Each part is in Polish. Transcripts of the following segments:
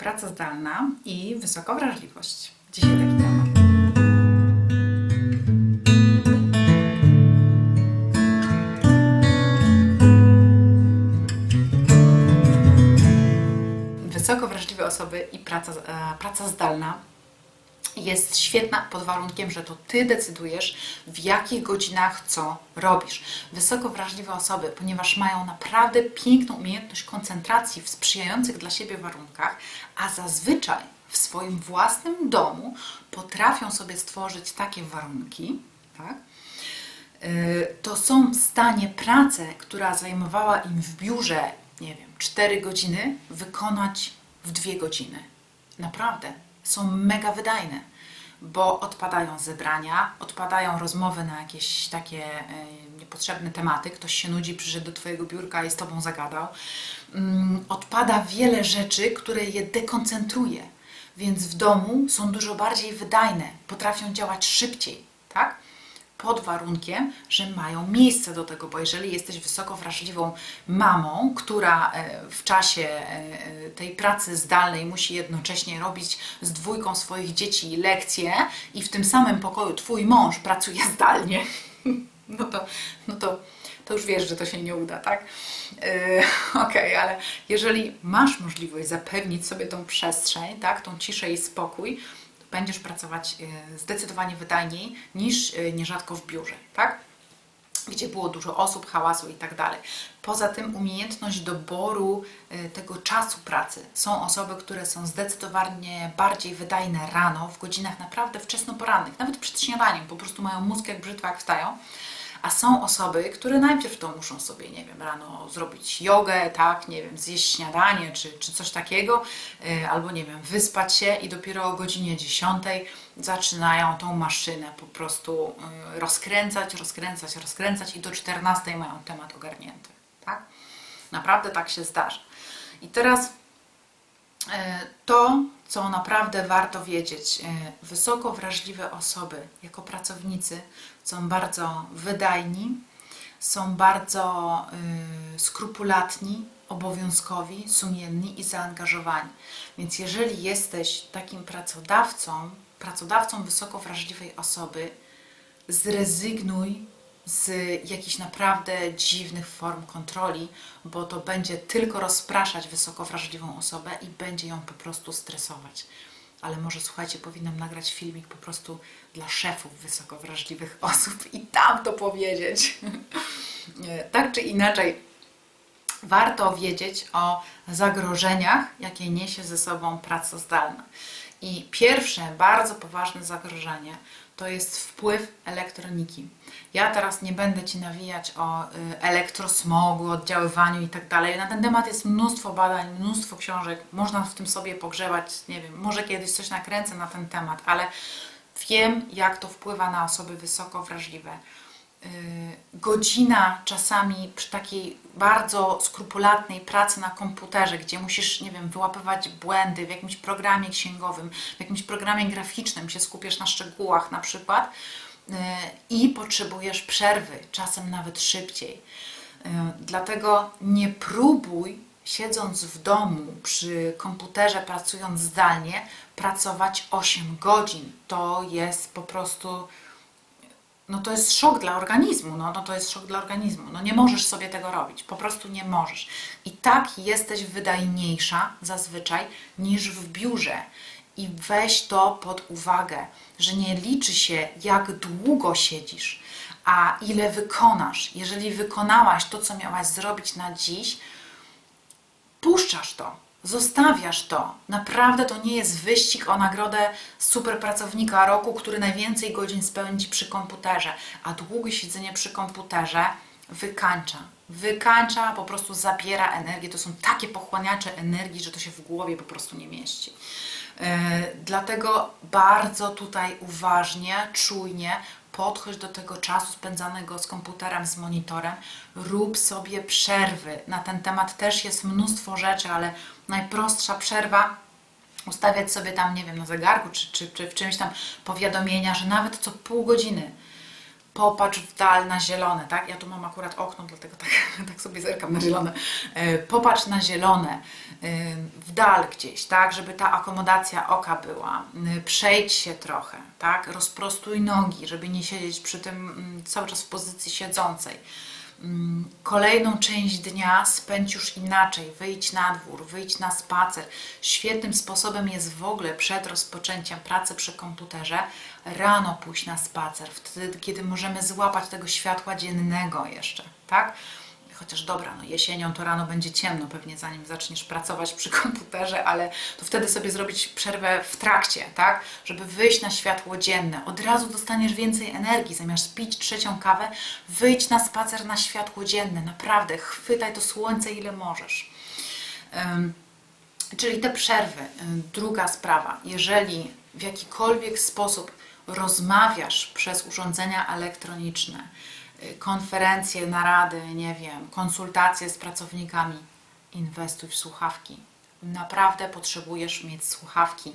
praca zdalna i wysoka wrażliwość. Dzisiaj taki temat. Wysoko wrażliwe osoby i praca, e, praca zdalna jest świetna pod warunkiem, że to Ty decydujesz, w jakich godzinach co robisz. Wysoko wrażliwe osoby, ponieważ mają naprawdę piękną umiejętność koncentracji w sprzyjających dla siebie warunkach, a zazwyczaj w swoim własnym domu potrafią sobie stworzyć takie warunki, tak? y, to są w stanie pracę, która zajmowała im w biurze, nie wiem, 4 godziny, wykonać w 2 godziny. Naprawdę, są mega wydajne, bo odpadają zebrania, odpadają rozmowy na jakieś takie y, niepotrzebne tematy, ktoś się nudzi, przyszedł do Twojego biurka i z Tobą zagadał. Mm, odpada wiele rzeczy, które je dekoncentruje, więc w domu są dużo bardziej wydajne, potrafią działać szybciej, tak? Pod warunkiem, że mają miejsce do tego, bo jeżeli jesteś wysoko wrażliwą mamą, która e, w czasie e, tej pracy zdalnej musi jednocześnie robić z dwójką swoich dzieci lekcje i w tym samym pokoju twój mąż pracuje zdalnie, no to, no to, to już wiesz, że to się nie uda, tak? Okej, ale jeżeli masz możliwość zapewnić sobie tą przestrzeń, tak, tą ciszę i spokój, będziesz pracować y, zdecydowanie wydajniej niż y, nierzadko w biurze, tak? Gdzie było dużo osób, hałasu i tak dalej. Poza tym umiejętność doboru y, tego czasu pracy. Są osoby, które są zdecydowanie bardziej wydajne rano, w godzinach naprawdę wczesnoporannych, nawet przed śniadaniem, po prostu mają mózg jak brzytwa, jak wstają. A są osoby, które najpierw to muszą sobie, nie wiem, rano zrobić jogę, tak, nie wiem, zjeść śniadanie czy, czy coś takiego, yy, albo nie wiem, wyspać się i dopiero o godzinie 10 zaczynają tą maszynę po prostu yy, rozkręcać, rozkręcać, rozkręcać i do 14 mają temat ogarnięty, tak? Naprawdę tak się zdarza. I teraz E, to, co naprawdę warto wiedzieć, e, wysoko wrażliwe osoby jako pracownicy są bardzo wydajni, są bardzo y, skrupulatni, obowiązkowi, sumienni i zaangażowani. Więc jeżeli jesteś takim pracodawcą, pracodawcą wysoko wrażliwej osoby, zrezygnuj z jakichś naprawdę dziwnych form kontroli, bo to będzie tylko rozpraszać wysoko wrażliwą osobę i będzie ją po prostu stresować. Ale może słuchajcie, powinnam nagrać filmik po prostu dla szefów wysoko wrażliwych osób i tam to powiedzieć. Tak czy inaczej, warto wiedzieć o zagrożeniach, jakie niesie ze sobą praca zdalna. I pierwsze bardzo poważne zagrożenie to jest wpływ elektroniki. Ja teraz nie będę Ci nawijać o y, elektrosmogu, oddziaływaniu i tak dalej. Na ten temat jest mnóstwo badań, mnóstwo książek, można w tym sobie pogrzebać, nie wiem, może kiedyś coś nakręcę na ten temat, ale wiem, jak to wpływa na osoby wysoko wrażliwe. Y, godzina czasami przy takiej bardzo skrupulatnej pracy na komputerze, gdzie musisz, nie wiem, wyłapywać błędy w jakimś programie księgowym, w jakimś programie graficznym, się skupiasz na szczegółach na przykład y, i potrzebujesz przerwy, czasem nawet szybciej. Y, Dlatego nie próbuj siedząc w domu przy komputerze, pracując zdalnie, pracować 8 godzin. To jest po prostu no to jest szok dla organizmu, no, no to jest szok dla organizmu. No nie możesz sobie tego robić, po prostu nie możesz. I tak jesteś wydajniejsza zazwyczaj niż w biurze. I weź to pod uwagę, że nie liczy się jak długo siedzisz, a ile wykonasz. Jeżeli wykonałaś to, co miałaś zrobić na dziś, puszczasz to, zostawiasz to. Naprawdę to nie jest wyścig o nagrodę super pracownika roku, który najwięcej godzin spędzi przy komputerze, a długie siedzenie przy komputerze wykańcza. Wykańcza, po prostu zabiera energię. To są takie pochłaniacze energii, że to się w głowie po prostu nie mieści. Yy, dlatego bardzo tutaj uważnie, czujnie podchodź do tego czasu spędzanego z komputerem, z monitorem, rób sobie przerwy. Na ten temat też jest mnóstwo rzeczy, ale najprostsza przerwa ustawiać sobie tam, nie wiem, na zegarku czy, czy, czy w czymś tam powiadomienia, że nawet co pół godziny popatrz w dal na zielone, tak? Ja tu mam akurat okno, dlatego tak, tak sobie zerkam na zielone. E, Popatrz na zielone, e, w dal gdzieś, tak? Żeby ta akomodacja oka była. E, Przejdź się trochę, tak? Rozprostuj nogi, żeby nie siedzieć przy tym mm, cały czas w pozycji siedzącej. Mm, Kolejną część dnia spędź już inaczej. Wyjdź na dwór, wyjdź na spacer. Świetnym sposobem jest w ogóle przed rozpoczęciem pracy przy komputerze rano pójść na spacer, wtedy, kiedy możemy złapać tego światła dziennego jeszcze, tak? Chociaż dobra, no jesienią to rano będzie ciemno, pewnie zanim zaczniesz pracować przy komputerze, ale to wtedy sobie zrobić przerwę w trakcie, tak? Żeby wyjść na światło dzienne. Od razu dostaniesz więcej energii, zamiast pić trzecią kawę, wyjdź na spacer na światło dzienne. Naprawdę, chwytaj to słońce ile możesz. Ym, Czyli te przerwy. Druga sprawa, jeżeli w jakikolwiek sposób rozmawiasz przez urządzenia elektroniczne, y, konferencje, narady, nie wiem, konsultacje z pracownikami, inwestuj w słuchawki. Naprawdę potrzebujesz mieć słuchawki.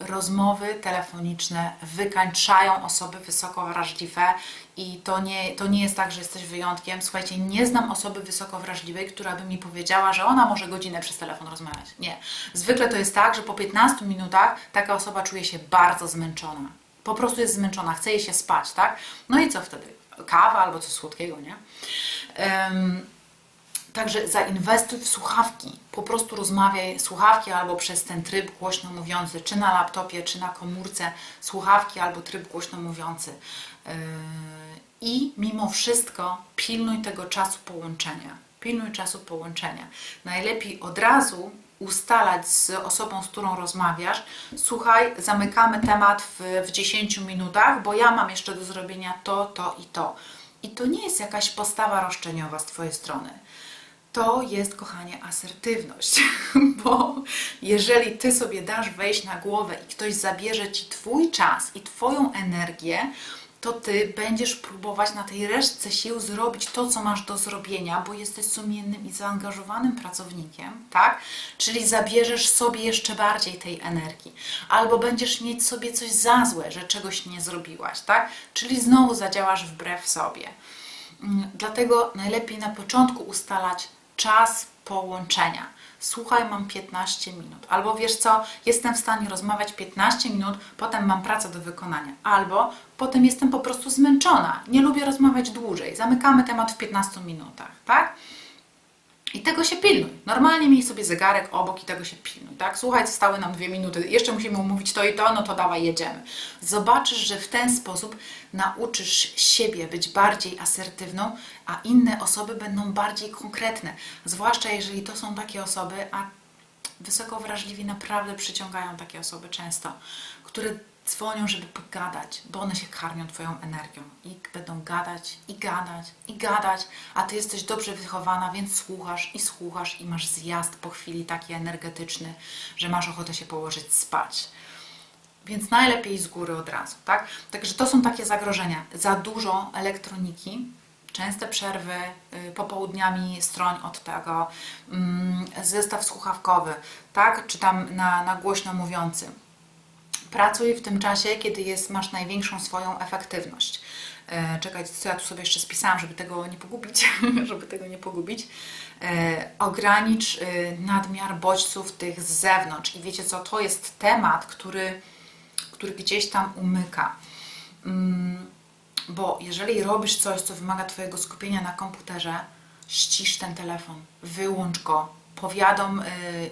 Rozmowy telefoniczne wykańczają osoby wysoko wrażliwe i to nie, to nie jest tak, że jesteś wyjątkiem. Słuchajcie, nie znam osoby wysoko wrażliwej, która by mi powiedziała, że ona może godzinę przez telefon rozmawiać. Nie. Zwykle to jest tak, że po 15 minutach taka osoba czuje się bardzo zmęczona. Po prostu jest zmęczona, chce jej się spać, tak? No i co wtedy? Kawa albo coś słodkiego, nie? Ym, Także zainwestuj w słuchawki. Po prostu rozmawiaj słuchawki albo przez ten tryb głośno mówiący, czy na laptopie, czy na komórce, słuchawki albo tryb głośno mówiący. Yy, I mimo wszystko pilnuj tego czasu połączenia. Pilnuj czasu połączenia. Najlepiej od razu ustalać z osobą, z którą rozmawiasz. Słuchaj, zamykamy temat w, w 10 minutach, bo ja mam jeszcze do zrobienia to, to i to. I to nie jest jakaś postawa roszczeniowa z Twojej strony to jest, kochanie, asertywność. Bo jeżeli ty sobie dasz wejść na głowę i ktoś zabierze ci twój czas i twoją energię, to ty będziesz próbować na tej resztce sił zrobić to, co masz do zrobienia, bo jesteś sumiennym i zaangażowanym pracownikiem, tak? Czyli zabierzesz sobie jeszcze bardziej tej energii. Albo będziesz mieć sobie coś za złe, że czegoś nie zrobiłaś, tak? Czyli znowu zadziałasz wbrew sobie. Mm, Dlatego najlepiej na początku ustalać czas połączenia. Słuchaj, mam 15 minut. Albo wiesz co, jestem w stanie rozmawiać 15 minut, potem mam pracę do wykonania. Albo potem jestem po prostu zmęczona. Nie lubię rozmawiać dłużej. Zamykamy temat w 15 minutach, tak? I tego się pilnuj. Normalnie miej sobie zegarek obok i tego się pilnuj, tak? Słuchaj, zostały nam dwie minuty, jeszcze musimy umówić to i to, no to dawaj, jedziemy. Zobaczysz, że w ten sposób nauczysz siebie być bardziej asertywną, a inne osoby będą bardziej konkretne. Zwłaszcza jeżeli to są takie osoby, a wysoko wrażliwi naprawdę przyciągają takie osoby często, które dzwonią, żeby pogadać, bo one się karmią Twoją energią i będą gadać, i gadać, i gadać, a Ty jesteś dobrze wychowana, więc słuchasz i słuchasz i masz zjazd po chwili taki energetyczny, że masz ochotę się położyć spać. Więc najlepiej z góry od razu, tak? Także to są takie zagrożenia. Za dużo elektroniki, częste przerwy y, popołudniami stroń od tego, mm, zestaw słuchawkowy, tak? Czy tam na, na głośno mówiący. Pracuj w tym czasie, kiedy jest, masz największą swoją efektywność. E, czekaj, co ja tu sobie jeszcze spisałam, żeby tego nie pogubić, żeby tego nie pogubić. E, ogranicz e, nadmiar bodźców tych z zewnątrz. I wiecie co, to jest temat, który, który gdzieś tam umyka. Mm, bo jeżeli robisz coś, co wymaga Twojego skupienia na komputerze, ścisz ten telefon, wyłącz go, powiadom, y,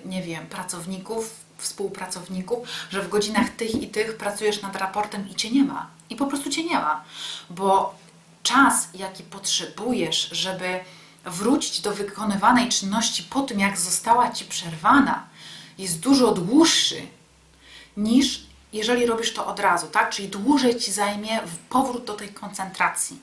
nie wiem, pracowników, współpracowników, że w godzinach tych i tych pracujesz nad raportem i Cię nie ma. I po prostu Cię nie ma. Bo czas, jaki potrzebujesz, żeby wrócić do wykonywanej czynności po tym, jak została Ci przerwana, jest dużo dłuższy niż jeżeli robisz to od razu, tak? Czyli dłużej Ci zajmie powrót do tej koncentracji.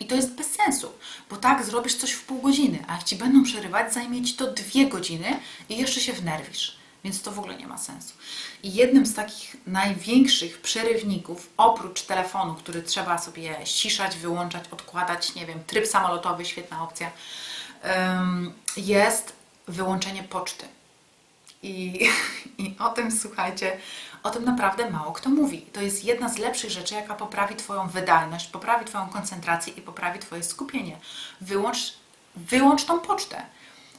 I to jest bez sensu, bo tak zrobisz coś w pół godziny, a jak Ci będą przerywać, zajmie Ci to dwie godziny i jeszcze się wnerwisz. Więc to w ogóle nie ma sensu. I jednym z takich największych przerywników, oprócz telefonu, który trzeba sobie ściszać, wyłączać, odkładać, nie wiem, tryb samolotowy, świetna opcja, jest wyłączenie poczty. I I o tym, słuchajcie, o tym naprawdę mało kto mówi. To jest jedna z lepszych rzeczy, jaka poprawi Twoją wydajność, poprawi Twoją koncentrację i poprawi Twoje skupienie. Wyłącz, wyłącz tą pocztę.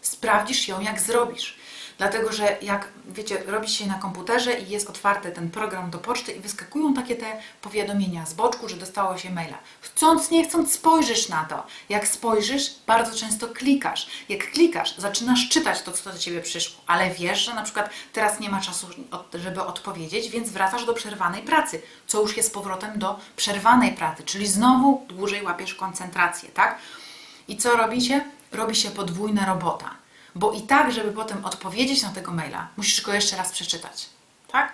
Sprawdzisz ją, jak zrobisz. Dlatego, że jak wiecie, robi się na komputerze i jest otwarty ten program do poczty i wyskakują takie te powiadomienia z boczku, że dostało się maila. Chcąc, nie chcąc, spojrzysz na to. Jak spojrzysz, bardzo często klikasz. Jak klikasz, zaczynasz czytać to, co do Ciebie przyszło, ale wiesz, że na przykład teraz nie ma czasu, żeby odpowiedzieć, więc wracasz do przerwanej pracy, co już jest powrotem do przerwanej pracy, czyli znowu dłużej łapiesz koncentrację, tak? I co robicie? Robi się podwójna robota bo i tak, żeby potem odpowiedzieć na tego maila, musisz go jeszcze raz przeczytać. Tak?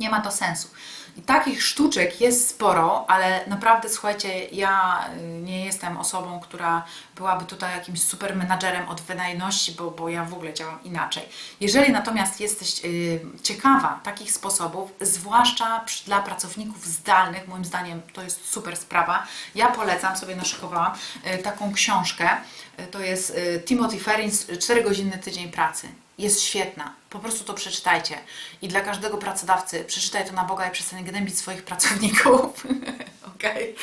Nie ma to sensu. I takich sztuczek jest sporo, ale naprawdę słuchajcie, ja y, nie jestem osobą, która byłaby tutaj jakimś super menadżerem od wydajności, bo, bo ja w ogóle działam inaczej. Jeżeli natomiast jesteś yy, ciekawa takich sposobów, zwłaszcza dla pracowników zdalnych, moim zdaniem to jest super sprawa, ja polecam, sobie naszykowałam yy, taką książkę, to jest y, Timothy Ferrins 4 godziny tydzień pracy jest świetna. Po prostu to przeczytajcie. I dla każdego pracodawcy przeczytaj to na Boga i przestań gnębić swoich pracowników. Okay?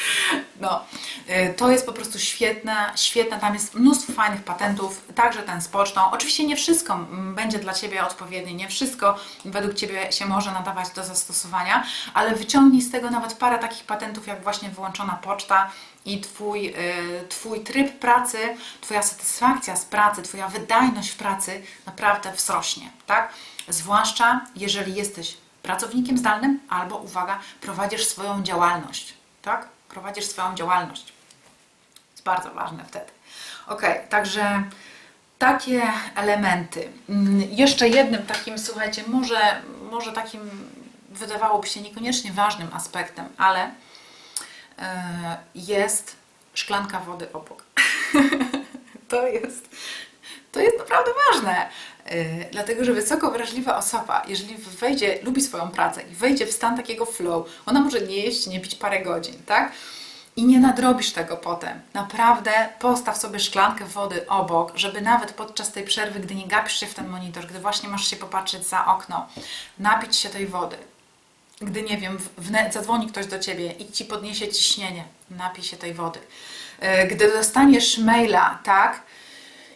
No. Y, to jest po prostu świetne, świetne. Tam jest mnóstwo fajnych patentów, także ten z pocztą. Oczywiście nie wszystko mm, będzie dla Ciebie odpowiednie, nie wszystko według Ciebie się może nadawać do zastosowania, ale wyciągnij z tego nawet parę takich patentów, jak właśnie wyłączona poczta, i twój, y, twój tryb pracy, Twoja satysfakcja z pracy, Twoja wydajność w pracy naprawdę wzrośnie, tak? Zwłaszcza jeżeli jesteś pracownikiem zdalnym albo, uwaga, prowadzisz swoją działalność, tak? Prowadzisz swoją działalność. Jest bardzo ważne wtedy. Ok, także takie elementy. Mm, jeszcze jednym takim, słuchajcie, może, może takim wydawałoby się niekoniecznie ważnym aspektem, ale E, jest szklanka wody obok. to, jest, to jest naprawdę ważne, e, dlatego że wysoko wrażliwa osoba, jeżeli wejdzie, lubi swoją pracę i wejdzie w stan takiego flow, ona może nie jeść, nie pić parę godzin, tak? I nie nadrobisz tego potem. Naprawdę postaw sobie szklankę wody obok, żeby nawet podczas tej przerwy, gdy nie gapisz się w ten monitor, gdy właśnie masz się popatrzeć za okno, napić się tej wody gdy nie wiem, w, zadzwoni ktoś do ciebie i ci podniesie ciśnienie, napij się tej wody. E, gdy dostaniesz maila, tak,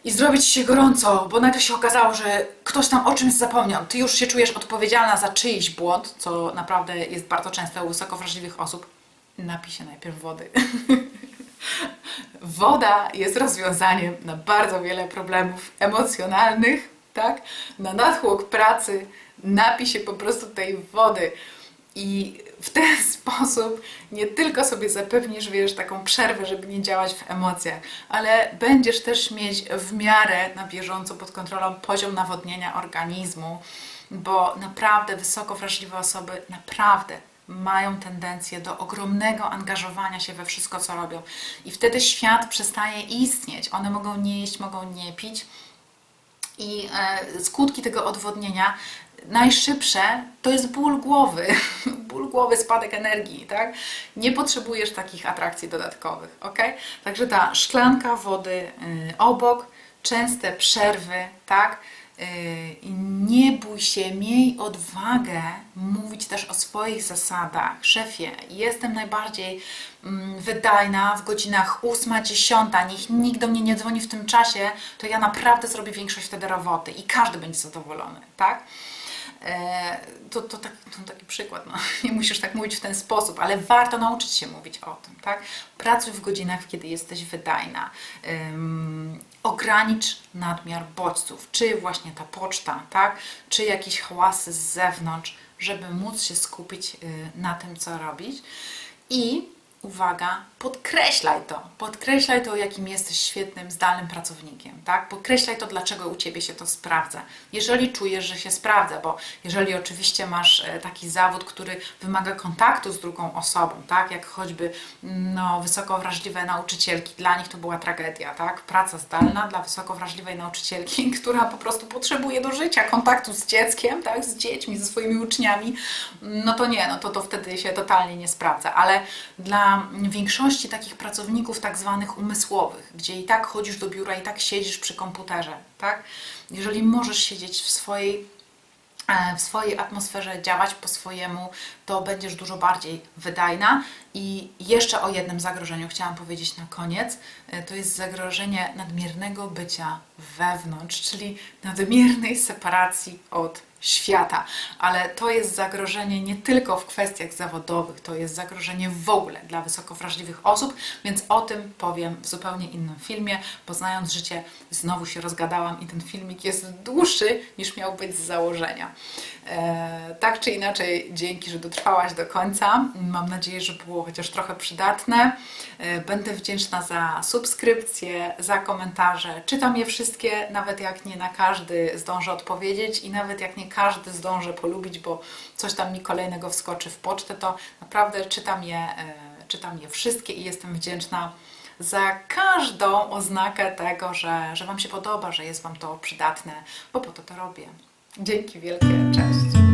i zrobić się gorąco, bo nagle się okazało, że ktoś tam o czymś zapomniał, ty już się czujesz odpowiedzialna za czyjś błąd, co naprawdę jest bardzo często u wysoko wrażliwych osób, napij się najpierw wody. Woda jest rozwiązaniem na bardzo wiele problemów emocjonalnych, tak? Na nadchłok pracy napij się po prostu tej wody. I w ten sposób nie tylko sobie zapewnisz, wiesz, taką przerwę, żeby nie działać w emocjach, ale będziesz też mieć w miarę na bieżąco pod kontrolą poziom nawodnienia organizmu, bo naprawdę wysoko wrażliwe osoby naprawdę mają tendencję do ogromnego angażowania się we wszystko, co robią. I wtedy świat przestaje istnieć. One mogą nie jeść, mogą nie pić. I e, skutki tego odwodnienia najszybsze to jest ból głowy. ból głowy, spadek energii, tak? Nie potrzebujesz takich atrakcji dodatkowych, ok? Także ta szklanka wody y, obok, częste przerwy, tak? Y, nie bój się, miej odwagę mówić też o swoich zasadach. Szefie, jestem najbardziej mm, wydajna w godzinach 8-10, niech nikt do mnie nie dzwoni w tym czasie, to ja naprawdę zrobię większość wtedy roboty i każdy będzie zadowolony, tak? E, to, to, tak, to taki przykład, no. nie musisz tak mówić w ten sposób, ale warto nauczyć się mówić o tym, tak? Pracuj w godzinach, kiedy jesteś wydajna. Um, ogranicz nadmiar bodźców, czy właśnie ta poczta, tak? Czy jakieś hałasy z zewnątrz, żeby móc się skupić y, na tym, co robić. I uwaga, podkreślaj to. Podkreślaj to, jakim jesteś świetnym, zdalnym pracownikiem, tak? Podkreślaj to, dlaczego u Ciebie się to sprawdza. Jeżeli czujesz, że się sprawdza, bo jeżeli oczywiście masz e, taki zawód, który wymaga kontaktu z drugą osobą, tak? Jak choćby no, wysoko wrażliwe nauczycielki, dla nich to była tragedia, tak? Praca zdalna dla wysoko wrażliwej nauczycielki, która po prostu potrzebuje do życia kontaktu z dzieckiem, tak? Z dziećmi, ze swoimi uczniami, no to nie, no to, to wtedy się totalnie nie sprawdza, ale dla większości takich pracowników tak zwanych umysłowych, gdzie i tak chodzisz do biura, i tak siedzisz przy komputerze, tak? Jeżeli możesz siedzieć w swojej e, w swojej atmosferze działać po swojemu, to będziesz dużo bardziej wydajna. I jeszcze o jednym zagrożeniu chciałam powiedzieć na koniec. E, To jest zagrożenie nadmiernego bycia wewnątrz, czyli nadmiernej separacji od świata. Ale to jest zagrożenie nie tylko w kwestiach zawodowych, to jest zagrożenie w ogóle dla wysoko wrażliwych osób, więc o tym powiem w zupełnie innym filmie, bo znając życie znowu się rozgadałam i ten filmik jest dłuższy niż miał być z założenia. E, tak czy inaczej, dzięki, że dotrwałaś do końca. Mam nadzieję, że było chociaż trochę przydatne. E, będę wdzięczna za subskrypcję, za komentarze. Czytam je wszystkie, nawet jak nie na każdy zdążę odpowiedzieć i nawet jak nie każdy zdążę polubić, bo coś tam mi kolejnego wskoczy w pocztę, to naprawdę czytam je, e, czytam je wszystkie i jestem wdzięczna za każdą oznakę tego, że, że Wam się podoba, że jest Wam to przydatne, bo po to to robię. Dzięki wielkie, cześć.